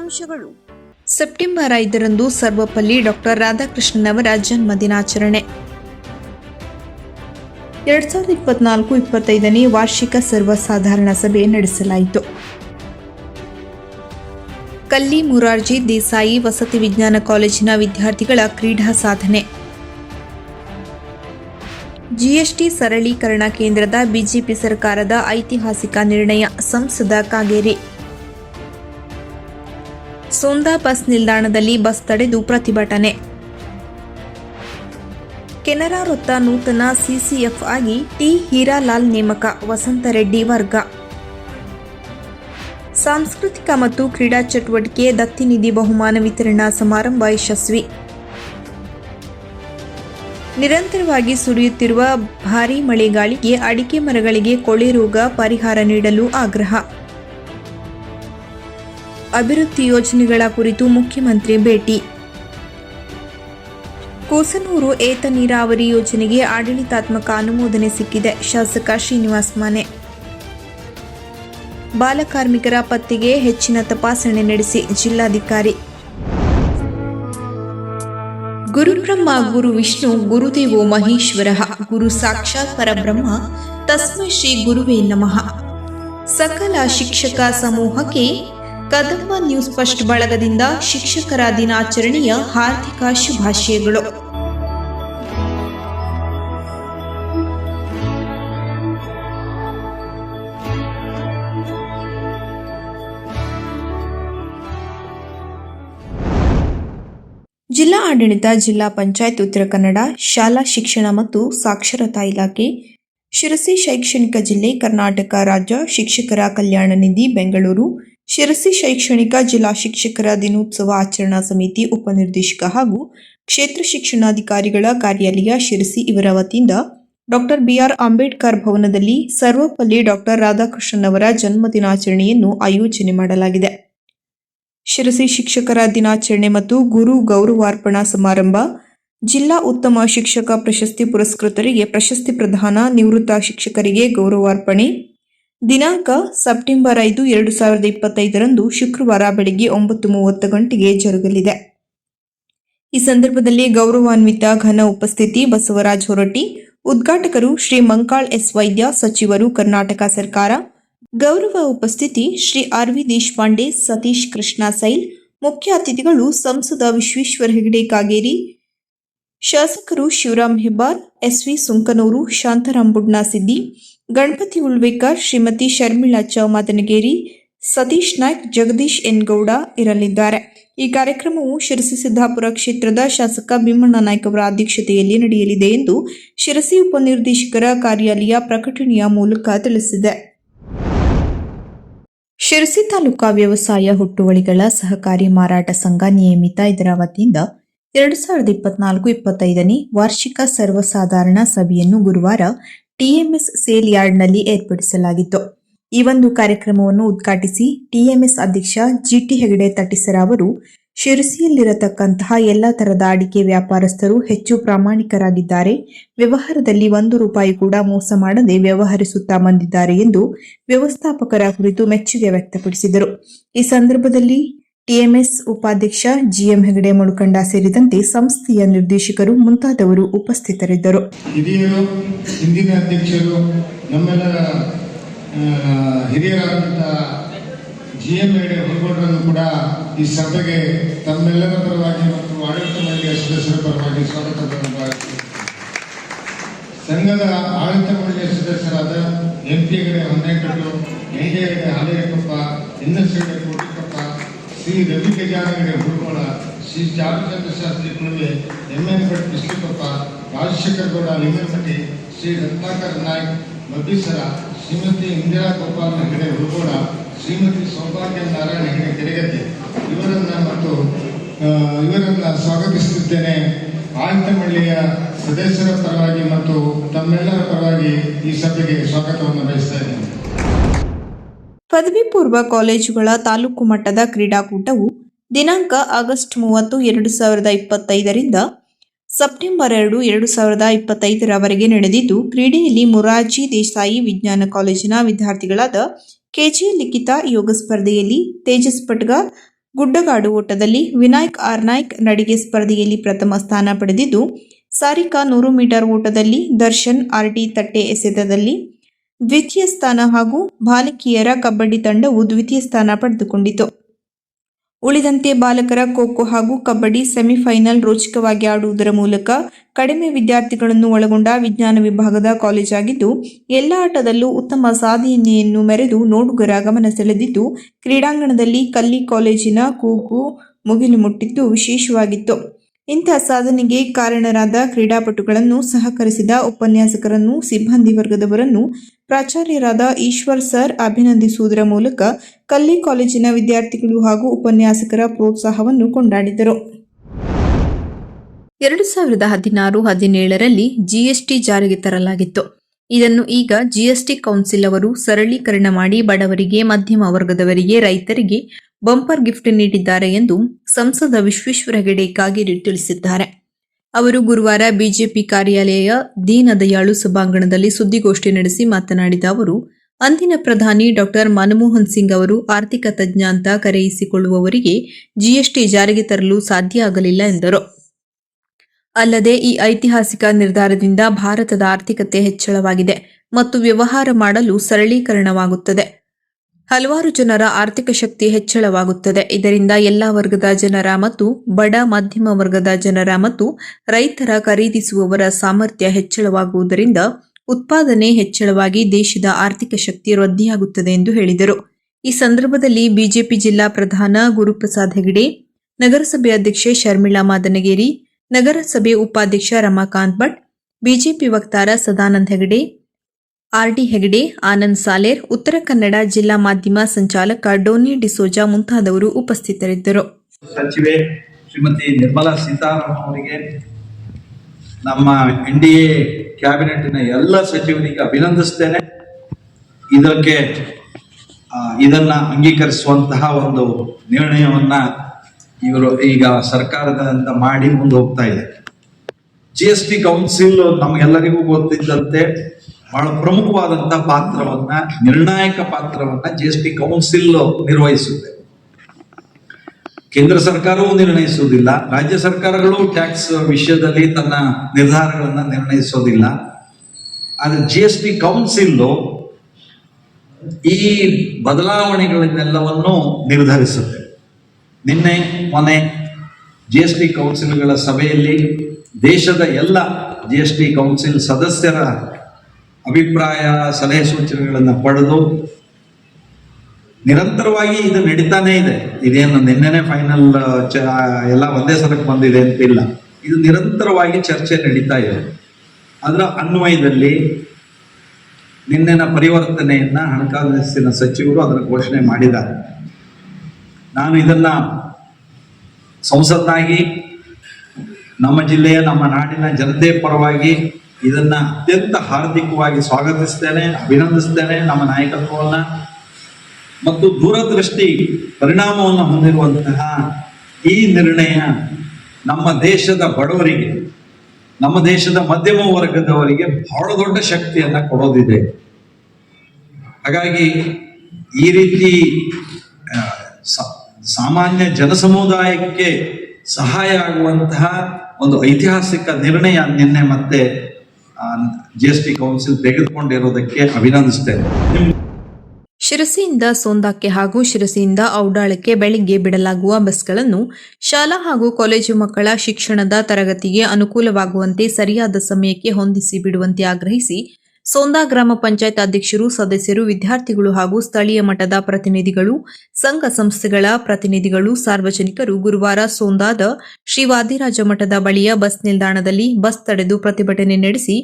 ಮುಖ್ಯಾಂಶಗಳು ಸೆಪ್ಟೆಂಬರ್ ಐದರಂದು ಸರ್ವಪಲ್ಲಿ ಡಾಕ್ಟರ್ ರಾಧಾಕೃಷ್ಣನ್ ಅವರ ಜನ್ಮ ದಿನಾಚರಣೆ ಎರಡ್ ಸಾವಿರದ ಇಪ್ಪತ್ನಾಲ್ಕು ಇಪ್ಪತ್ತೈದನೇ ವಾರ್ಷಿಕ ಸರ್ವಸಾಧಾರಣ ಸಭೆ ನಡೆಸಲಾಯಿತು. ಕಲ್ಲಿ ಮುರಾರ್ಜಿ ದೇಸಾಯಿ ವಸತಿ ವಿಜ್ಞಾನ ಕಾಲೇಜಿನ ವಿದ್ಯಾರ್ಥಿಗಳ ಕ್ರೀಡಾ ಸಾಧನೆ. ಜಿಎಸ್ಟಿ ಸರಳೀಕರಣ ಕೇಂದ್ರದ ಬಿಜೆಪಿ ಸರ್ಕಾರದ ಐತಿಹಾಸಿಕ ನಿರ್ಣಯ ಸಂಸದ ಕಾಗೇರಿ. ಸೋಂದಾ ಬಸ್ ನಿಲ್ದಾಣದಲ್ಲಿ ಬಸ್ ತಡೆದು ಪ್ರತಿಭಟನೆ. ಕೆನರಾ ವೃತ್ತ ನೂತನ ಸಿಸಿಎಫ್ ಆಗಿ ಟಿ ಹೀರಾಲಾಲ್ ನೇಮಕ ವಸಂತರೆಡ್ಡಿ ವರ್ಗ. ಸಾಂಸ್ಕೃತಿಕ ಮತ್ತು ಕ್ರೀಡಾ ಚಟುವಟಿಕೆ ದತ್ತಿನಿಧಿ ಬಹುಮಾನ ವಿತರಣಾ ಸಮಾರಂಭ ಯಶಸ್ವಿ. ನಿರಂತರವಾಗಿ ಸುರಿಯುತ್ತಿರುವ ಭಾರೀ ಮಳೆಗಾಳಿಗೆ ಅಡಿಕೆ ಮರಗಳಿಗೆ ಕೊಳೆ ರೋಗ ಪರಿಹಾರ ನೀಡಲು ಆಗ್ರಹ. ಅಭಿವೃದ್ಧಿ ಯೋಜನೆಗಳ ಕುರಿತು ಮುಖ್ಯಮಂತ್ರಿ ಭೇಟಿ. ಕೋಸನೂರು ಏತ ನೀರಾವರಿ ಯೋಜನೆಗೆ ಆಡಳಿತಾತ್ಮಕ ಅನುಮೋದನೆ ಸಿಕ್ಕಿದೆ. ಶಾಸಕ ಶ್ರೀನಿವಾಸ್ ಮಾನೆ. ಬಾಲಕಾರ್ಮಿಕರ ಪತ್ತೆಗೆ ಹೆಚ್ಚಿನ ತಪಾಸಣೆ ನಡೆಸಿ ಜಿಲ್ಲಾಧಿಕಾರಿ. ಗುರುಬ್ರಹ್ಮ ಗುರು ವಿಷ್ಣು ಗುರುದೇವೋ ಮಹೇಶ್ವರ. ಗುರು ಸಾಕ್ಷಾತ್ ಪರಬ್ರಹ್ಮ. ತಸ್ಮೈ ಶ್ರೀ ಗುರುವೇ ನಮಃ. ಸಕಲ ಶಿಕ್ಷಕ ಸಮೂಹಕ್ಕೆ ಕದಂಬ ನ್ಯೂಸ್ ಫಸ್ಟ್ ಬಳಗದಿಂದ ಶಿಕ್ಷಕರ ದಿನಾಚರಣೆಯ ಹಾರ್ದಿಕ ಶುಭಾಶಯಗಳು. ಜಿಲ್ಲಾ ಆಡಳಿತ, ಜಿಲ್ಲಾ ಪಂಚಾಯತ್ ಉತ್ತರ ಕನ್ನಡ, ಶಾಲಾ ಶಿಕ್ಷಣ ಮತ್ತು ಸಾಕ್ಷರತಾ ಇಲಾಖೆ, ಶಿರಸಿ ಶೈಕ್ಷಣಿಕ ಜಿಲ್ಲೆ ಕರ್ನಾಟಕ ರಾಜ್ಯ ಶಿಕ್ಷಕರ ಕಲ್ಯಾಣ ನಿಧಿ ಬೆಂಗಳೂರು ಶಿರಸಿ ಶೈಕ್ಷಣಿಕ ಜಿಲ್ಲಾ ಶಿಕ್ಷಕರ ದಿನೋತ್ಸವ ಆಚರಣಾ ಸಮಿತಿ ಉಪನಿರ್ದೇಶಕ ಹಾಗೂ ಕ್ಷೇತ್ರ ಶಿಕ್ಷಣಾಧಿಕಾರಿಗಳ ಕಾರ್ಯಾಲಯ ಶಿರಸಿ ಇವರ ವತಿಯಿಂದ ಡಾಕ್ಟರ್ ಬಿಆರ್ ಅಂಬೇಡ್ಕರ್ ಭವನದಲ್ಲಿ ಸರ್ವಪಲ್ಲಿ ಡಾಕ್ಟರ್ ರಾಧಾಕೃಷ್ಣನ್ ಅವರ ಜನ್ಮ ದಿನಾಚರಣೆಯನ್ನು ಆಯೋಜನೆ ಮಾಡಲಾಗಿದೆ. ಶಿರಸಿ ಶಿಕ್ಷಕರ ದಿನಾಚರಣೆ ಮತ್ತು ಗುರು ಗೌರವಾರ್ಪಣಾ ಸಮಾರಂಭ ಜಿಲ್ಲಾ ಉತ್ತಮ ಶಿಕ್ಷಕ ಪ್ರಶಸ್ತಿ ಪುರಸ್ಕೃತರಿಗೆ ಪ್ರಶಸ್ತಿ ಪ್ರದಾನ ನಿವೃತ್ತ ಶಿಕ್ಷಕರಿಗೆ ಗೌರವಾರ್ಪಣೆ ದಿನಾಂಕ ಸೆಪ್ಟೆಂಬರ್ ಐದು, ಎರಡು ಸಾವಿರದ ಇಪ್ಪತ್ತೈದರಂದು ಶುಕ್ರವಾರ ಬೆಳಗ್ಗೆ ಒಂಬತ್ತು ಮೂವತ್ತು ಗಂಟೆಗೆ ಜರುಗಲಿದೆ. ಈ ಸಂದರ್ಭದಲ್ಲಿ ಗೌರವಾನ್ವಿತ ಘನ ಉಪಸ್ಥಿತಿ ಬಸವರಾಜ್ ಹೊರಟ್ಟಿ, ಉದ್ಘಾಟಕರು ಶ್ರೀ ಮಂಕಾಳ್ ಎಸ್ ವೈದ್ಯ, ಸಚಿವರು ಕರ್ನಾಟಕ ಸರ್ಕಾರ, ಗೌರವ ಉಪಸ್ಥಿತಿ ಶ್ರೀ ಆರ್ ವಿ ದೇಶಪಾಂಡೆ, ಸತೀಶ್ ಕೃಷ್ಣ ಸೈಲ್, ಮುಖ್ಯ ಅತಿಥಿಗಳು ಸಂಸದ ವಿಶ್ವೇಶ್ವರ ಹೆಗಡೆ ಕಾಗೇರಿ, ಶಾಸಕರು Shivaram Hebbar S V Sunkanur Budna Budnasiddi Ganapati Ulvekar Shrimati Sharmila Choumadanageri Madanageri Satish Naik, Jagadish N Gowda ಇರಲಿದ್ದಾರೆ. ಈ ಕಾರ್ಯಕ್ರಮವು ಶಿರಸಿ ಸಿದ್ದಾಪುರ ಕ್ಷೇತ್ರದ ಶಾಸಕ ಭೀಮಣ್ಣ ನಾಯ್ಕ್ ಅವರ ಅಧ್ಯಕ್ಷತೆಯಲ್ಲಿ ನಡೆಯಲಿದೆ ಎಂದು ಶಿರಸಿ ಉಪನಿರ್ದೇಶಕರ ಕಾರ್ಯಾಲಯ ಪ್ರಕಟಣೆಯ ಮೂಲಕ ತಿಳಿಸಿದೆ. ಶಿರಸಿ ತಾಲೂಕಾ ವ್ಯವಸಾಯ ಹುಟ್ಟುವಳಿಗಳ ಸಹಕಾರಿ ಮಾರಾಟ ಸಂಘ ನಿಯಮಿತ ಇದರ ವತಿಯಿಂದ ಎರಡು ಸಾವಿರದ ಇಪ್ಪತ್ನಾಲ್ಕು ಇಪ್ಪತ್ತೈದನೇ ವಾರ್ಷಿಕ ಸರ್ವಸಾಧಾರಣ ಸಭೆಯನ್ನು ಗುರುವಾರ ಟಿಎಂಎಸ್ ಸೇಲ್ ಯಾರ್ಡ್ನಲ್ಲಿ ಏರ್ಪಡಿಸಲಾಗಿತ್ತು. ಈ ಒಂದು ಕಾರ್ಯಕ್ರಮವನ್ನು ಉದ್ಘಾಟಿಸಿ ಟಿಎಂಎಸ್ ಅಧ್ಯಕ್ಷ ಜಿಟಿ ಹೆಗಡೆ ತಟ್ಟಿಸರ ಅವರು, ಶಿರಸಿಯಲ್ಲಿರತಕ್ಕಂತಹ ಎಲ್ಲ ತರದ ಅಡಿಕೆ ವ್ಯಾಪಾರಸ್ಥರು ಹೆಚ್ಚು ಪ್ರಾಮಾಣಿಕರಾಗಿದ್ದಾರೆ. ವ್ಯವಹಾರದಲ್ಲಿ ಒಂದು ರೂಪಾಯಿ ಕೂಡ ಮೋಸ ಮಾಡದೆ ವ್ಯವಹರಿಸುತ್ತಾ ಬಂದಿದ್ದಾರೆ ಎಂದು ವ್ಯವಸ್ಥಾಪಕರ ಕುರಿತು ಮೆಚ್ಚುಗೆ ವ್ಯಕ್ತಪಡಿಸಿದರು. ಈ ಸಂದರ್ಭದಲ್ಲಿ ಟಿಎಂಎಸ್ ಉಪಾಧ್ಯಕ್ಷ ಜಿಎಂ ಹೆಗಡೆ ಮುಳುಕಂಡ ಸೇರಿದಂತೆ ಸಂಸ್ಥೆಯ ನಿರ್ದೇಶಕರು ಮುಂತಾದವರು ಉಪಸ್ಥಿತರಿದ್ದರು ಹಿರಿಯರು ಹಿಂದಿನ ಅಧ್ಯಕ್ಷರು ನಮ್ಮೆಲ್ಲರ ಹಿರಿಯರಾದಂಥ ಜಿ ಎಂ ಎಡೆ ಹೊರಗೌಡರನ್ನು ಕೂಡ ಈ ಸಭೆಗೆ ತಮ್ಮೆಲ್ಲರ ಪರವಾಗಿ ಮತ್ತು ಆಡಳಿತ ಮಂಡಳಿಯ ಸದಸ್ಯರ ಪರವಾಗಿ ಸ್ವಾಗತವನ್ನು. ಸಂಘದ ಆಡಳಿತ ಮಂಡಳಿಯ ಸದಸ್ಯರಾದ M P Hegde Honnekattu N D Hegde Halekappa N Hegde Shri Ravi Gajana Hegde Hudugola Shri Chamachandra Shastri N Bhat Krishnappa Rajashekhar Gowda Linganamatti Shri Ratnakar Naik, Mabbisara, Shrimati Indira Gopal Hegde Hudukona Shrimati Saubhagya Narayana Hegde Keregadde. ಇವರನ್ನ ಮತ್ತು ಇವರನ್ನ ಸ್ವಾಗತಿಸುತ್ತಿದ್ದೇನೆ ಆಯ್ತಮಳ್ಳಿಯ ಸದಸ್ಯರ ಪರವಾಗಿ ಮತ್ತು ತಮ್ಮೆಲ್ಲರ ಪರವಾಗಿ ಈ ಸಭೆಗೆ ಸ್ವಾಗತವನ್ನು ಬಯಸ್ತಾ ಇದ್ದೇನೆ. ಪದವಿ ಪೂರ್ವ ಕಾಲೇಜುಗಳ ತಾಲೂಕು ಮಟ್ಟದ ಕ್ರೀಡಾಕೂಟವು ದಿನಾಂಕ ಆಗಸ್ಟ್ ಮೂವತ್ತು, ಎರಡು ಸಾವಿರದ ಇಪ್ಪತ್ತೈದರಿಂದ ಸೆಪ್ಟೆಂಬರ್ ಎರಡು ಎರಡು ಸಾವಿರದ ಇಪ್ಪತ್ತೈದರವರೆಗೆ ನಡೆದಿದ್ದು, ಕ್ರೀಡೆಯಲ್ಲಿ ಮೊರಾರ್ಜಿ ದೇಸಾಯಿ ವಿಜ್ಞಾನ ಕಾಲೇಜಿನ ವಿದ್ಯಾರ್ಥಿಗಳಾದ ಕೆಜಿ ಲಿಖಿತ ಯೋಗ ಸ್ಪರ್ಧೆಯಲ್ಲಿ ತೇಜಸ್ ಪಟ್ಗ, ಗುಡ್ಡಗಾಡು ಓಟದಲ್ಲಿ ವಿನಾಯಕ್ ಆರ್ ನಾಯ್ಕ್ ನಡಿಗೆ ಸ್ಪರ್ಧೆಯಲ್ಲಿ ಪ್ರಥಮ ಸ್ಥಾನ ಪಡೆದಿದ್ದು, ಸಾರಿಕಾ ನೂರು ಮೀಟರ್ ಓಟದಲ್ಲಿ ದರ್ಶನ್ ಆರ್ಟಿ ತಟ್ಟೆ ಎಸೆತದಲ್ಲಿ ದ್ವಿತೀಯ ಸ್ಥಾನ ಹಾಗೂ ಬಾಲಕಿಯರ ಕಬಡ್ಡಿ ತಂಡವು ದ್ವಿತೀಯ ಸ್ಥಾನ ಪಡೆದುಕೊಂಡಿತು. ಉಳಿದಂತೆ ಬಾಲಕರ ಖೋಖೋ ಹಾಗೂ ಕಬಡ್ಡಿ ಸೆಮಿಫೈನಲ್ ರೋಚಕವಾಗಿ ಆಡುವುದರ ಮೂಲಕ ಕಡಿಮೆ ವಿದ್ಯಾರ್ಥಿಗಳನ್ನು ಒಳಗೊಂಡ ವಿಜ್ಞಾನ ವಿಭಾಗದ ಕಾಲೇಜಾಗಿದ್ದು ಎಲ್ಲ ಆಟದಲ್ಲೂ ಉತ್ತಮ ಸಾಧನೆಯನ್ನು ಮೆರೆದು ನೋಡುಗರ ಗಮನ ಸೆಳೆದಿದ್ದು, ಕ್ರೀಡಾಂಗಣದಲ್ಲಿ ಕಲ್ಲಿ ಕಾಲೇಜಿನ ಕೂಗು ಮುಗಿಲು ಮುಟ್ಟಿದ್ದು ವಿಶೇಷವಾಗಿತ್ತು. ಇಂಥ ಸಾಧನೆಗೆ ಕಾರಣರಾದ ಕ್ರೀಡಾಪಟುಗಳನ್ನು ಸಹಕರಿಸಿದ ಉಪನ್ಯಾಸಕರನ್ನು, ಸಿಬ್ಬಂದಿ ವರ್ಗದವರನ್ನು ಪ್ರಾಚಾರ್ಯರಾದ ಈಶ್ವರ್ ಸರ್ ಅಭಿನಂದಿಸುವುದರ ಮೂಲಕ ಕಲ್ಲಿ ಕಾಲೇಜಿನ ವಿದ್ಯಾರ್ಥಿಗಳು ಹಾಗೂ ಉಪನ್ಯಾಸಕರ ಪ್ರೋತ್ಸಾಹವನ್ನು ಕೊಂಡಾಡಿದರು. ಎರಡು ಸಾವಿರದ ಹದಿನಾರು ಹದಿನೇಳರಲ್ಲಿ ಜಿಎಸ್ಟಿ ಜಾರಿಗೆ ತರಲಾಗಿತ್ತು. ಇದನ್ನು ಈಗ ಜಿಎಸ್ಟಿ ಕೌನ್ಸಿಲ್ ಅವರು ಸರಳೀಕರಣ ಮಾಡಿ ಬಡವರಿಗೆ, ಮಧ್ಯಮ ವರ್ಗದವರಿಗೆ, ರೈತರಿಗೆ ಬಂಪರ್ ಗಿಫ್ಟ್ ನೀಡಿದ್ದಾರೆ ಎಂದು ಸಂಸದ ವಿಶ್ವೇಶ್ವರ ಹೆಗಡೆ ಕಾಗೇರಿ ತಿಳಿಸಿದ್ದಾರೆ. ಅವರು ಗುರುವಾರ ಬಿಜೆಪಿ ಕಾರ್ಯಾಲಯ ದೀನದಯಾಳು ಸಭಾಂಗಣದಲ್ಲಿ ಸುದ್ದಿಗೋಷ್ಠಿ ನಡೆಸಿ ಮಾತನಾಡಿದ ಅವರು, ಅಂದಿನ ಪ್ರಧಾನಿ ಡಾಕ್ಟರ್ ಮನಮೋಹನ್ ಸಿಂಗ್ ಅವರು ಆರ್ಥಿಕ ತಜ್ಞ ಅಂತ ಕರೆಯಿಸಿಕೊಳ್ಳುವವರಿಗೆ ಜಿಎಸ್ಟಿ ಜಾರಿಗೆ ತರಲು ಸಾಧ್ಯ ಆಗಲಿಲ್ಲ ಎಂದರು. ಅಲ್ಲದೆ ಈ ಐತಿಹಾಸಿಕ ನಿರ್ಧಾರದಿಂದ ಭಾರತದ ಆರ್ಥಿಕತೆ ಹೆಚ್ಚಳವಾಗಿದೆ ಮತ್ತು ವ್ಯವಹಾರ ಮಾಡಲು ಸರಳೀಕರಣವಾಗುತ್ತದೆ. ಹಲವಾರು ಜನರ ಆರ್ಥಿಕ ಶಕ್ತಿ ಹೆಚ್ಚಳವಾಗುತ್ತದೆ. ಇದರಿಂದ ಎಲ್ಲ ವರ್ಗದ ಜನರ ಮತ್ತು ಬಡ ಮಧ್ಯಮ ವರ್ಗದ ಜನರ ಮತ್ತು ರೈತರ ಖರೀದಿಸುವವರ ಸಾಮರ್ಥ್ಯ ಹೆಚ್ಚಳವಾಗುವುದರಿಂದ ಉತ್ಪಾದನೆ ಹೆಚ್ಚಳವಾಗಿ ದೇಶದ ಆರ್ಥಿಕ ಶಕ್ತಿ ವೃದ್ಧಿಯಾಗುತ್ತದೆ ಎಂದು ಹೇಳಿದರು. ಈ ಸಂದರ್ಭದಲ್ಲಿ ಬಿಜೆಪಿ ಜಿಲ್ಲಾ ಪ್ರಧಾನ ಗುರುಪ್ರಸಾದ್ ಹೆಗಡೆ, ನಗರಸಭೆ ಅಧ್ಯಕ್ಷೆ ಶರ್ಮಿಳಾ ಮಾದನಗೇರಿ, ನಗರಸಭೆ ಉಪಾಧ್ಯಕ್ಷ ರಮಾಕಾಂತ್ ಭಟ್, ಬಿಜೆಪಿ ವಕ್ತಾರ ಸದಾನಂದ ಹೆಗಡೆ ಆರ್ಡಿ ಹೆಗಡೆ, ಆನಂದ್ ಸಾಲೇರ್, ಉತ್ತರ ಕನ್ನಡ ಜಿಲ್ಲಾ ಮಾಧ್ಯಮ ಸಂಚಾಲಕ ಡೋನಿ ಡಿಸೋಜಾ ಮುಂತಾದವರು ಉಪಸ್ಥಿತರಿದ್ದರು. ಸಚಿವೆ ಶ್ರೀಮತಿ ನಿರ್ಮಲಾ ಸೀತಾರಾಮನ್ ಅವರಿಗೆ ನಮ್ಮ ಎನ್ ಡಿ ಎ ಕ್ಯಾಬಿನೆಟ್ನ ಎಲ್ಲ ಸಚಿವರಿಗೆ ಅಭಿನಂದಿಸ್ತೇನೆ. ಇದಕ್ಕೆ ಇದನ್ನ ಅಂಗೀಕರಿಸುವಂತಹ ಒಂದು ನಿರ್ಣಯವನ್ನ ಇವರು ಈಗ ಸರ್ಕಾರದಿಂದ ಮಾಡಿ ಮುಂದೆ ಹೋಗ್ತಾ ಇದೆ ಜಿ ಎಸ್ ಟಿ ಕೌನ್ಸಿಲ್ ನಮಗೆಲ್ಲರಿಗೂ ಗೊತ್ತಿದ್ದಂತೆ ಬಹಳ ಪ್ರಮುಖವಾದಂತಹ ಪಾತ್ರವನ್ನ, ನಿರ್ಣಾಯಕ ಪಾತ್ರವನ್ನ ಜಿ ಎಸ್ ಟಿ ಕೌನ್ಸಿಲ್ ನಿರ್ವಹಿಸುತ್ತೆ. ಕೇಂದ್ರ ಸರ್ಕಾರವೂ ನಿರ್ಣಯಿಸುವುದಿಲ್ಲ. ರಾಜ್ಯ ಸರ್ಕಾರಗಳು ಟ್ಯಾಕ್ಸ್ ವಿಷಯದಲ್ಲಿ ತನ್ನ ನಿರ್ಧಾರಗಳನ್ನ ನಿರ್ಣಯಿಸೋದಿಲ್ಲ. ಆದರೆ ಜಿ ಎಸ್ ಟಿ ಕೌನ್ಸಿಲ್ ಈ ಬದಲಾವಣೆಗಳನ್ನೆಲ್ಲವನ್ನು ನಿರ್ಧರಿಸುತ್ತೆ. ನಿನ್ನೆ, ಮೊನ್ನೆ ಜಿ ಎಸ್ ಟಿ ಕೌನ್ಸಿಲ್ಗಳ ಸಭೆಯಲ್ಲಿ ದೇಶದ ಎಲ್ಲ ಜಿ ಎಸ್ ಟಿ ಕೌನ್ಸಿಲ್ ಸದಸ್ಯರ ಅಭಿಪ್ರಾಯ, ಸಲಹೆ ಸೂಚನೆಗಳನ್ನು ಪಡೆದು ನಿರಂತರವಾಗಿ ಇದು ನಡೀತಾನೇ ಇದೆ. ಇದೇನು ನಿನ್ನೆನೆ ಫೈನಲ್ ಎಲ್ಲ ಒಂದೇ ಸಲಕ್ಕೆ ಬಂದಿದೆ ಅಂತಿಲ್ಲ. ಇದು ನಿರಂತರವಾಗಿ ಚರ್ಚೆ ನಡೀತಾ ಇದೆ. ಅದರ ಅನ್ವಯದಲ್ಲಿ ನಿನ್ನೆನ ಪರಿವರ್ತನೆಯನ್ನ ಹಣಕಾಸಿನ ಸಚಿವರು ಅದರ ಘೋಷಣೆ ಮಾಡಿದ್ದಾರೆ. ನಾನು ಇದನ್ನ ಸಂಸತ್ತಾಗಿ ನಮ್ಮ ಜಿಲ್ಲೆಯ, ನಮ್ಮ ನಾಡಿನ ಜನತೆ ಪರವಾಗಿ ಇದನ್ನ ಅತ್ಯಂತ ಹಾರ್ದಿಕವಾಗಿ ಸ್ವಾಗತಿಸ್ತೇನೆ, ಅಭಿನಂದಿಸ್ತೇನೆ ನಮ್ಮ ನಾಯಕತ್ವವನ್ನ. ಮತ್ತು ದೂರದೃಷ್ಟಿ ಪರಿಣಾಮವನ್ನು ಹೊಂದಿರುವಂತಹ ಈ ನಿರ್ಣಯ ನಮ್ಮ ದೇಶದ ಬಡವರಿಗೆ, ನಮ್ಮ ದೇಶದ ಮಧ್ಯಮ ವರ್ಗದವರಿಗೆ ಬಹಳ ದೊಡ್ಡ ಶಕ್ತಿಯನ್ನ ಕೊಡೋದಿದೆ. ಹಾಗಾಗಿ ಈ ರೀತಿ ಸಾಮಾನ್ಯ ಜನಸಮುದಾಯಕ್ಕೆ ಸಹಾಯ ಆಗುವಂತಹ ಒಂದು ಐತಿಹಾಸಿಕ ನಿರ್ಣಯ ನಿನ್ನೆ ಮತ್ತೆ ಜಿ ಎಸ್ ಟಿ ಕೌನ್ಸಿಲ್ ತೆಗೆದುಕೊಂಡಿರೋದಕ್ಕೆ ಅಭಿನಂದಿಸ್ತೇನೆ. ಶಿರಸಿಯಿಂದ ಸೋಂದಾಕ್ಕೆ ಹಾಗೂ ಶಿರಸಿಯಿಂದ ಔಡಾಳಕ್ಕೆ ಬೆಳಿಗ್ಗೆ ಬಿಡಲಾಗುವ ಬಸ್ಗಳನ್ನು ಶಾಲಾ ಹಾಗೂ ಕಾಲೇಜು ಮಕ್ಕಳ ಶಿಕ್ಷಣದ ತರಗತಿಗೆ ಅನುಕೂಲವಾಗುವಂತೆ ಸರಿಯಾದ ಸಮಯಕ್ಕೆ ಹೊಂದಿಸಿ ಬಿಡುವಂತೆ ಆಗ್ರಹಿಸಿ ಸೋಂದಾ ಗ್ರಾಮ ಪಂಚಾಯತ್ ಅಧ್ಯಕ್ಷರು, ಸದಸ್ಯರು, ವಿದ್ಯಾರ್ಥಿಗಳು ಹಾಗೂ ಸ್ಥಳೀಯ ಮಟ್ಟದ ಪ್ರತಿನಿಧಿಗಳು, ಸಂಘ ಸಂಸ್ಥೆಗಳ ಪ್ರತಿನಿಧಿಗಳು, ಸಾರ್ವಜನಿಕರು ಗುರುವಾರ ಸೋಂದಾದ ಶ್ರೀ ವಾದಿರಾಜ ಮಠದ ಬಳಿಯ ಬಸ್ ನಿಲ್ದಾಣದಲ್ಲಿ ಬಸ್ ತಡೆದು ಪ್ರತಿಭಟನೆ ನಡೆಸಿ,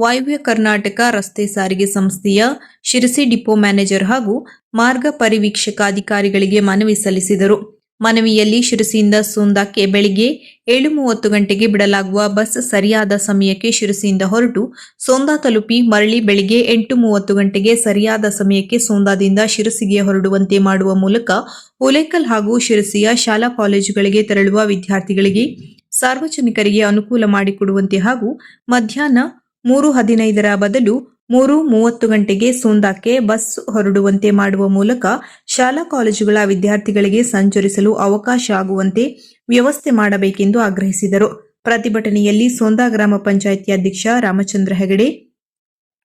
ವಾಯುವ್ಯ ಕರ್ನಾಟಕ ರಸ್ತೆ ಸಾರಿಗೆ ಸಂಸ್ಥೆಯ ಶಿರಸಿ ಡಿಪೋ ಮ್ಯಾನೇಜರ್ ಹಾಗೂ ಮಾರ್ಗ ಪರಿವೀಕ್ಷಕ ಅಧಿಕಾರಿಗಳಿಗೆ ಮನವಿ ಸಲ್ಲಿಸಿದರು. ಮನವಿಯಲ್ಲಿ ಶಿರಸಿಯಿಂದ ಸೋಂದಾಕ್ಕೆ ಬೆಳಿಗ್ಗೆ ಏಳು ಮೂವತ್ತು ಗಂಟೆಗೆ ಬಿಡಲಾಗುವ ಬಸ್ ಸರಿಯಾದ ಸಮಯಕ್ಕೆ ಶಿರಸಿಯಿಂದ ಹೊರಟು ಸೋಂದಾ ತಲುಪಿ ಮರಳಿ ಬೆಳಿಗ್ಗೆ ಎಂಟು ಮೂವತ್ತು ಗಂಟೆಗೆ ಸರಿಯಾದ ಸಮಯಕ್ಕೆ ಸೋಂದಾದಿಂದ ಶಿರಸಿಗೆ ಹೊರಡುವಂತೆ ಮಾಡುವ ಮೂಲಕ ಉಲೇಕಲ್ ಹಾಗೂ ಶಿರಸಿಯ ಶಾಲಾ ಕಾಲೇಜುಗಳಿಗೆ ತೆರಳುವ ವಿದ್ಯಾರ್ಥಿಗಳಿಗೆ ಸಾರ್ವಜನಿಕರಿಗೆ ಅನುಕೂಲ ಮಾಡಿಕೊಡುವಂತೆ ಹಾಗೂ ಮಧ್ಯಾಹ್ನ ಮೂರು ಹದಿನೈದರ ಬದಲು ಮೂರು ಮೂವತ್ತು ಗಂಟೆಗೆ ಸೋಂದಾಕ್ಕೆ ಬಸ್ ಹೊರಡುವಂತೆ ಮಾಡುವ ಮೂಲಕ ಶಾಲಾ ಕಾಲೇಜುಗಳ ವಿದ್ಯಾರ್ಥಿಗಳಿಗೆ ಸಂಚರಿಸಲು ಅವಕಾಶ ಆಗುವಂತೆ ವ್ಯವಸ್ಥೆ ಮಾಡಬೇಕೆಂದು ಆಗ್ರಹಿಸಿದರು. ಪ್ರತಿಭಟನೆಯಲ್ಲಿ ಸೋಂದಾ ಗ್ರಾಮ ಪಂಚಾಯಿತಿ ಅಧ್ಯಕ್ಷ ರಾಮಚಂದ್ರ ಹೆಗಡೆ,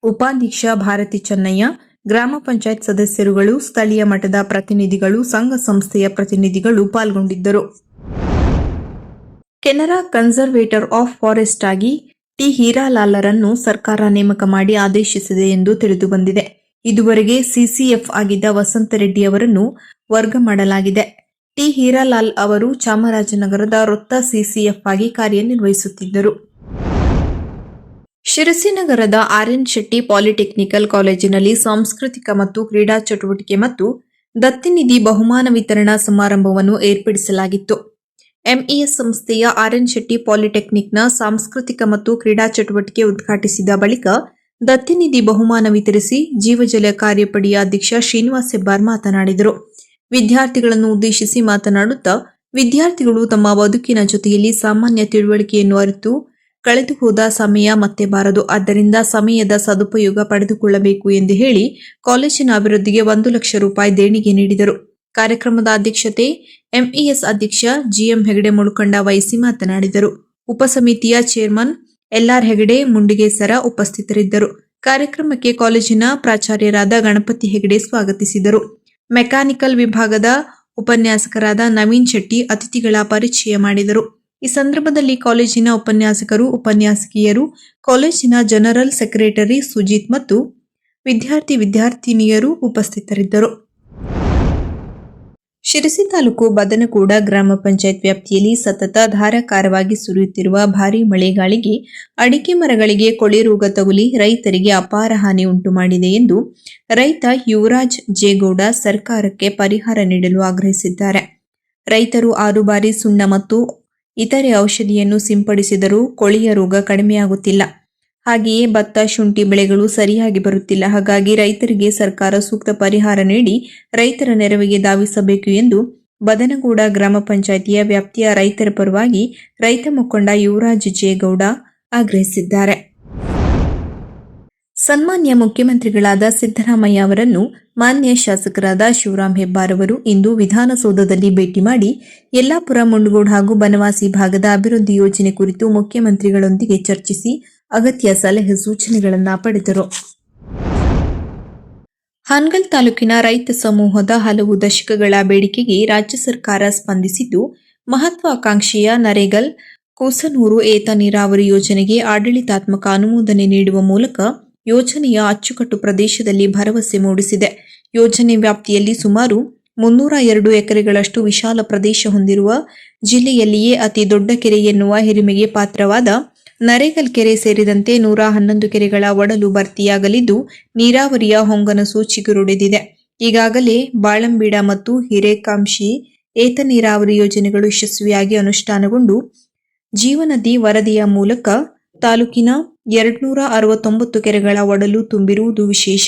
ಉಪಾಧ್ಯಕ್ಷ ಭಾರತಿ ಚೆನ್ನಯ್ಯ, ಗ್ರಾಮ ಪಂಚಾಯತ್ ಸದಸ್ಯರುಗಳು, ಸ್ಥಳೀಯ ಮಟ್ಟದ ಪ್ರತಿನಿಧಿಗಳು, ಸಂಘ ಸಂಸ್ಥೆಯ ಪ್ರತಿನಿಧಿಗಳು ಪಾಲ್ಗೊಂಡಿದ್ದರು. ಕೆನರಾ ಕನ್ಸರ್ವೇಟರ್ ಆಫ್ ಫಾರೆಸ್ಟ್ ಆಗಿ ಟಿ ಹೀರಾಲಾಲರನ್ನು ಸರ್ಕಾರ ನೇಮಕ ಮಾಡಿ ಆದೇಶಿಸಿದೆ ಎಂದು ತಿಳಿದುಬಂದಿದೆ. ಇದುವರೆಗೆ ಸಿಸಿಎಫ್ ಆಗಿದ್ದ ವಸಂತ ರೆಡ್ಡಿ ಅವರನ್ನು ವರ್ಗ ಮಾಡಲಾಗಿದೆ. ಟಿ ಹೀರಾಲಾಲ್ ಅವರು ಚಾಮರಾಜನಗರದ ವೃತ್ತ ಸಿಸಿಎಫ್ ಆಗಿ ಕಾರ್ಯನಿರ್ವಹಿಸುತ್ತಿದ್ದರು. ಶಿರಸಿನಗರದ ಆರ್ಎನ್ ಶೆಟ್ಟಿ ಪಾಲಿಟೆಕ್ನಿಕಲ್ ಕಾಲೇಜಿನಲ್ಲಿ ಸಾಂಸ್ಕೃತಿಕ ಮತ್ತು ಕ್ರೀಡಾ ಚಟುವಟಿಕೆ ಮತ್ತು ದತ್ತಿನಿಧಿ ಬಹುಮಾನ ವಿತರಣಾ ಸಮಾರಂಭವನ್ನು ಏರ್ಪಡಿಸಲಾಗಿತ್ತು. ಎಂಇಎಸ್ ಸಂಸ್ಥೆಯ ಆರ್ಎನ್ ಶೆಟ್ಟಿ ಪಾಲಿಟೆಕ್ನಿಕ್ನ ಸಾಂಸ್ಕೃತಿಕ ಮತ್ತು ಕ್ರೀಡಾ ಚಟುವಟಿಕೆ ಉದ್ಘಾಟಿಸಿದ ಬಳಿಕ ದತ್ತಿನಿಧಿ ಬಹುಮಾನ ವಿತರಿಸಿ ಜೀವಜಲ ಕಾರ್ಯಪಡೆಯ ಅಧ್ಯಕ್ಷ ಶ್ರೀನಿವಾಸ್ ಹೆಬ್ಬಾರ್ ಮಾತನಾಡಿದರು. ವಿದ್ಯಾರ್ಥಿಗಳನ್ನು ಉದ್ದೇಶಿಸಿ ಮಾತನಾಡುತ್ತಾ, ವಿದ್ಯಾರ್ಥಿಗಳು ತಮ್ಮ ಬದುಕಿನ ಜೊತೆಯಲ್ಲಿ ಸಾಮಾನ್ಯ ತಿಳುವಳಿಕೆಯನ್ನು ಅರಿತು ಕಳೆದು ಹೋದ ಸಮಯ ಮತ್ತೆ ಬಾರದು ಆದ್ದರಿಂದ ಸಮಯದ ಸದುಪಯೋಗ ಪಡೆದುಕೊಳ್ಳಬೇಕು ಎಂದು ಹೇಳಿ, ಕಾಲೇಜಿನ ಅಭಿವೃದ್ಧಿಗೆ ಒಂದು ಲಕ್ಷ ರೂಪಾಯಿ ದೇಣಿಗೆ ನೀಡಿದರು. ಕಾರ್ಯಕ್ರಮದ ಅಧ್ಯಕ್ಷತೆ ಎಂಇಎಸ್ ಅಧ್ಯಕ್ಷ ಜಿಎಂ ಹೆಗಡೆ ಮುಳುಕಂಡ ವಹಿಸಿ ಮಾತನಾಡಿದರು. ಉಪಸಮಿತಿಯ chairman L R Hegde Mundigesara ಉಪಸ್ಥಿತರಿದ್ದರು. ಕಾರ್ಯಕ್ರಮಕ್ಕೆ ಕಾಲೇಜಿನ ಪ್ರಾಚಾರ್ಯರಾದ ಗಣಪತಿ ಹೆಗಡೆ ಸ್ವಾಗತಿಸಿದರು. ಮೆಕ್ಯಾನಿಕಲ್ ವಿಭಾಗದ ಉಪನ್ಯಾಸಕರಾದ ನವೀನ್ ಶೆಟ್ಟಿ ಅತಿಥಿಗಳ ಪರಿಚಯ ಮಾಡಿದರು. ಈ ಸಂದರ್ಭದಲ್ಲಿ ಕಾಲೇಜಿನ ಉಪನ್ಯಾಸಕರು, ಉಪನ್ಯಾಸಕಿಯರು, ಕಾಲೇಜಿನ ಜನರಲ್ ಸೆಕ್ರೆಟರಿ ಸುಜಿತ್ ಮತ್ತು ವಿದ್ಯಾರ್ಥಿ ವಿದ್ಯಾರ್ಥಿನಿಯರು ಉಪಸ್ಥಿತರಿದ್ದರು. ಶಿರಸಿ ತಾಲೂಕು ಬದನಕೂಡ ಗ್ರಾಮ ಪಂಚಾಯತ್ ವ್ಯಾಪ್ತಿಯಲ್ಲಿ ಸತತ ಧಾರಾಕಾರವಾಗಿ ಸುರಿಯುತ್ತಿರುವ ಭಾರೀ ಮಳೆಗಾಳಿಗೆ ಅಡಿಕೆ ಮರಗಳಿಗೆ ಕೊಳೆ ರೋಗ ತಗುಲಿ ರೈತರಿಗೆ ಅಪಾರ ಹಾನಿ ಉಂಟು ಮಾಡಿದೆ ಎಂದು ರೈತ ಯುವರಾಜ್ ಜೇಗೌಡ ಸರ್ಕಾರಕ್ಕೆ ಪರಿಹಾರ ನೀಡಲು ಆಗ್ರಹಿಸಿದ್ದಾರೆ. ರೈತರು ಆರು ಬಾರಿ ಸುಣ್ಣ ಮತ್ತು ಇತರೆ ಔಷಧಿಯನ್ನು ಸಿಂಪಡಿಸಿದರೂ ಕೊಳೆಯ ರೋಗ ಕಡಿಮೆಯಾಗುತ್ತಿಲ್ಲ. ಹಾಗೆಯೇ ಭತ್ತ, ಶುಂಠಿ ಬೆಳೆಗಳು ಸರಿಯಾಗಿ ಬರುತ್ತಿಲ್ಲ. ಹಾಗಾಗಿ ರೈತರಿಗೆ ಸರ್ಕಾರ ಸೂಕ್ತ ಪರಿಹಾರ ನೀಡಿ ರೈತರ ನೆರವಿಗೆ ಧಾವಿಸಬೇಕು ಎಂದು ಬದನಗೂಡ ಗ್ರಾಮ ಪಂಚಾಯಿತಿಯ ವ್ಯಾಪ್ತಿಯ ರೈತರ ಪರವಾಗಿ ರೈತ ಮುಖಂಡ ಯುವರಾಜ್ ಜೇಗೌಡ ಆಗ್ರಹಿಸಿದ್ದಾರೆ. ಸನ್ಮಾನ್ಯ ಮುಖ್ಯಮಂತ್ರಿಗಳಾದ ಸಿದ್ದರಾಮಯ್ಯ ಅವರನ್ನು ಮಾನ್ಯ ಶಾಸಕರಾದ ಶಿವರಾಮ್ ಹೆಬ್ಬಾರ್ ಅವರು ಇಂದು ವಿಧಾನಸೌಧದಲ್ಲಿ ಭೇಟಿ ಮಾಡಿ ಯಲ್ಲಾಪುರ, ಮುಂಡಗೋಡ್ ಹಾಗೂ ಬನವಾಸಿ ಭಾಗದ ಅಭಿವೃದ್ಧಿ ಯೋಜನೆ ಕುರಿತು ಮುಖ್ಯಮಂತ್ರಿಗಳೊಂದಿಗೆ ಚರ್ಚಿಸಿ ಅಗತ್ಯ ಸಲಹೆ ಸೂಚನೆಗಳನ್ನು ಪಡೆದರು. ಹಾನ್ಗಲ್ ತಾಲೂಕಿನ ರೈತ ಸಮೂಹದ ಹಲವು ದಶಕಗಳ ಬೇಡಿಕೆಗೆ ರಾಜ್ಯ ಸರ್ಕಾರ ಸ್ಪಂದಿಸಿದ್ದು, ಮಹತ್ವಾಕಾಂಕ್ಷೆಯ ನರೇಗಲ್ ಕೋಸನೂರು ಏತ ನೀರಾವರಿ ಯೋಜನೆಗೆ ಆಡಳಿತಾತ್ಮಕ ಅನುಮೋದನೆ ನೀಡುವ ಮೂಲಕ ಯೋಜನೆಯ ಅಚ್ಚುಕಟ್ಟು ಪ್ರದೇಶದಲ್ಲಿ ಭರವಸೆ ಮೂಡಿಸಿದೆ. ಯೋಜನೆ ವ್ಯಾಪ್ತಿಯಲ್ಲಿ ಸುಮಾರು ಮುನ್ನೂರ ಎರಡು ಎಕರೆಗಳಷ್ಟು ವಿಶಾಲ ಪ್ರದೇಶ ಹೊಂದಿರುವ ಜಿಲ್ಲೆಯಲ್ಲಿಯೇ ಅತಿ ದೊಡ್ಡ ಕೆರೆ ಎನ್ನುವ ಹಿರಿಮೆಗೆ ಪಾತ್ರವಾದ ನರೇಗಲ್ ಕೆರೆ ಸೇರಿದಂತೆ ನೂರ ಹನ್ನೊಂದು ಕೆರೆಗಳ ಒಡಲು ಭರ್ತಿಯಾಗಲಿದ್ದು, ನೀರಾವರಿಯ ಹೊಂಗನಸು ಚಿಗುರುಡಿದಿದೆ ಈಗಾಗಲೇ ಬಾಳಂಬೀಡ ಮತ್ತು ಹಿರೇಕಾಂಶಿ ಏತ ನೀರಾವರಿ ಯೋಜನೆಗಳು ಯಶಸ್ವಿಯಾಗಿ ಅನುಷ್ಠಾನಗೊಂಡು, ಜೀವನದಿ ವರದಿಯ ಮೂಲಕ ತಾಲೂಕಿನ ಎರಡ್ನೂರ ಅರವತ್ತೊಂಬತ್ತು ಕೆರೆಗಳ ಒಡಲು ತುಂಬಿರುವುದು ವಿಶೇಷ.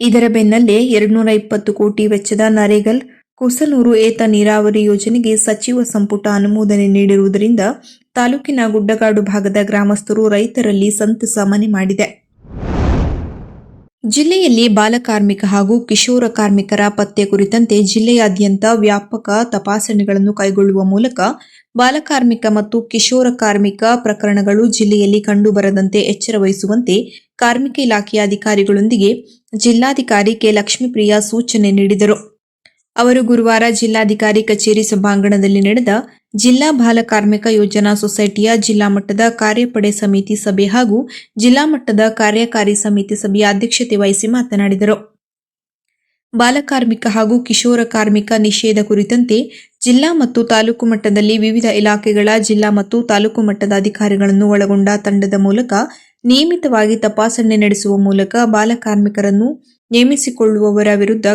ಇದರ ಬೆನ್ನಲ್ಲೇ ಎರಡ್ನೂರ ಇಪ್ಪತ್ತು ಕೋಟಿ ವೆಚ್ಚದ ನರೇಗಲ್ ಕುಸನೂರು ಏತ ನೀರಾವರಿ ಯೋಜನೆಗೆ ಸಚಿವ ಸಂಪುಟ ಅನುಮೋದನೆ ನೀಡಿರುವುದರಿಂದ ತಾಲೂಕಿನ ಗುಡ್ಡಗಾಡು ಭಾಗದ ಗ್ರಾಮಸ್ಥರು ರೈತರಲ್ಲಿ ಸಂತಸ ಮನೆ ಮಾಡಿದೆ. ಜಿಲ್ಲೆಯಲ್ಲಿ ಬಾಲಕಾರ್ಮಿಕ ಹಾಗೂ ಕಿಶೋರ ಕಾರ್ಮಿಕರ ಪತ್ತೆ ಕುರಿತಂತೆ ಜಿಲ್ಲೆಯಾದ್ಯಂತ ವ್ಯಾಪಕ ತಪಾಸಣೆಗಳನ್ನು ಕೈಗೊಳ್ಳುವ ಮೂಲಕ ಬಾಲಕಾರ್ಮಿಕ ಮತ್ತು ಕಿಶೋರ ಕಾರ್ಮಿಕ ಪ್ರಕರಣಗಳು ಜಿಲ್ಲೆಯಲ್ಲಿ ಕಂಡುಬರದಂತೆ ಎಚ್ಚರ ವಹಿಸುವಂತೆ ಕಾರ್ಮಿಕ ಇಲಾಖೆಯ ಅಧಿಕಾರಿಗಳೊಂದಿಗೆ ಜಿಲ್ಲಾಧಿಕಾರಿ ಕೆ ಲಕ್ಷ್ಮೀಪ್ರಿಯ ಸೂಚನೆ ನೀಡಿದರು. ಅವರು ಗುರುವಾರ ಜಿಲ್ಲಾಧಿಕಾರಿ ಕಚೇರಿ ಸಭಾಂಗಣದಲ್ಲಿ ನಡೆದ ಜಿಲ್ಲಾ ಬಾಲಕಾರ್ಮಿಕ ಯೋಜನಾ ಸೊಸೈಟಿಯ ಜಿಲ್ಲಾ ಮಟ್ಟದ ಕಾರ್ಯಪಡೆ ಸಮಿತಿ ಸಭೆ ಹಾಗೂ ಜಿಲ್ಲಾ ಮಟ್ಟದ ಕಾರ್ಯಕಾರಿ ಸಮಿತಿ ಸಭೆಯ ಅಧ್ಯಕ್ಷತೆ ವಹಿಸಿ ಮಾತನಾಡಿದರು. ಬಾಲಕಾರ್ಮಿಕ ಹಾಗೂ ಕಿಶೋರ ಕಾರ್ಮಿಕ ನಿಷೇಧ ಕುರಿತಂತೆ ಜಿಲ್ಲಾ ಮತ್ತು ತಾಲೂಕು ಮಟ್ಟದಲ್ಲಿ ವಿವಿಧ ಇಲಾಖೆಗಳ ಜಿಲ್ಲಾ ಮತ್ತು ತಾಲೂಕು ಮಟ್ಟದ ಅಧಿಕಾರಿಗಳನ್ನು ಒಳಗೊಂಡ ತಂಡದ ಮೂಲಕ ನಿಯಮಿತವಾಗಿ ತಪಾಸಣೆ ನಡೆಸುವ ಮೂಲಕ ಬಾಲಕಾರ್ಮಿಕರನ್ನು ನೇಮಿಸಿಕೊಳ್ಳುವವರ ವಿರುದ್ಧ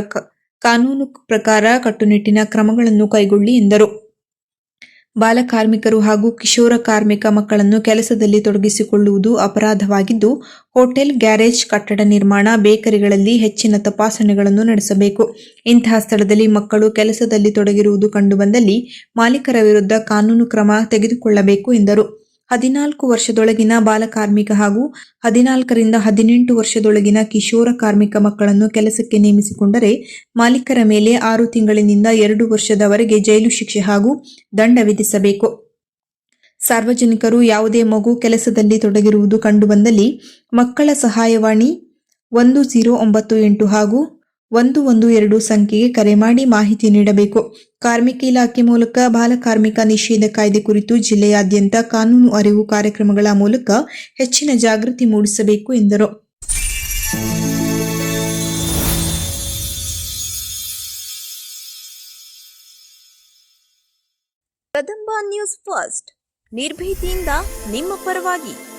ಕಾನೂನು ಪ್ರಕಾರ ಕಟ್ಟುನಿಟ್ಟಿನ ಕ್ರಮಗಳನ್ನು ಕೈಗೊಳ್ಳಿ ಎಂದರು. ಬಾಲಕಾರ್ಮಿಕರು ಹಾಗೂ ಕಿಶೋರ ಕಾರ್ಮಿಕ ಮಕ್ಕಳನ್ನು ಕೆಲಸದಲ್ಲಿ ತೊಡಗಿಸಿಕೊಳ್ಳುವುದು ಅಪರಾಧವಾಗಿದ್ದು, ಹೋಟೆಲ್, ಗ್ಯಾರೇಜ್, ಕಟ್ಟಡ ನಿರ್ಮಾಣ, ಬೇಕರಿಗಳಲ್ಲಿ ಹೆಚ್ಚಿನ ತಪಾಸಣೆಗಳನ್ನು ನಡೆಸಬೇಕು. ಇಂತಹ ಸ್ಥಳದಲ್ಲಿ ಮಕ್ಕಳು ಕೆಲಸದಲ್ಲಿ ತೊಡಗಿರುವುದು ಕಂಡುಬಂದಲ್ಲಿ ಮಾಲೀಕರ ವಿರುದ್ಧ ಕಾನೂನು ಕ್ರಮ ತೆಗೆದುಕೊಳ್ಳಬೇಕು ಎಂದರು. ಹದಿನಾಲ್ಕು ವರ್ಷದೊಳಗಿನ ಬಾಲಕಾರ್ಮಿಕ ಹಾಗೂ ಹದಿನಾಲ್ಕರಿಂದ ಹದಿನೆಂಟು ವರ್ಷದೊಳಗಿನ ಕಿಶೋರ ಕಾರ್ಮಿಕ ಮಕ್ಕಳನ್ನು ಕೆಲಸಕ್ಕೆ ನೇಮಿಸಿಕೊಂಡರೆ ಮಾಲೀಕರ ಮೇಲೆ ಆರು ತಿಂಗಳಿನಿಂದ ಎರಡು ವರ್ಷದವರೆಗೆ ಜೈಲು ಶಿಕ್ಷೆ ಹಾಗೂ ದಂಡ ವಿಧಿಸಬೇಕು. ಸಾರ್ವಜನಿಕರು ಯಾವುದೇ ಮಗು ಕೆಲಸದಲ್ಲಿ ತೊಡಗಿರುವುದು ಕಂಡುಬಂದಲ್ಲಿ ಮಕ್ಕಳ ಸಹಾಯವಾಣಿ ಒಂದು ಝೀರೋ ಒಂಬತ್ತು ಎಂಟು ಹಾಗೂ ಒಂದು ಒಂದು ಎರಡು ಸಂಖ್ಯೆಗೆ ಕರೆ ಮಾಡಿ ಮಾಹಿತಿ ನೀಡಬೇಕು. ಕಾರ್ಮಿಕ ಇಲಾಖೆ ಮೂಲಕ ಬಾಲಕಾರ್ಮಿಕ ನಿಷೇಧ ಕಾಯ್ದೆ ಕುರಿತು ಜಿಲ್ಲೆಯಾದ್ಯಂತ ಕಾನೂನು ಅರಿವು ಕಾರ್ಯಕ್ರಮಗಳ ಮೂಲಕ ಹೆಚ್ಚಿನ ಜಾಗೃತಿ ಮೂಡಿಸಬೇಕು ಎಂದರು. Kadamba news first. ನಿರ್ಭೀತಿಯಿಂದ ನಿಮ್ಮ ಪರವಾಗಿ.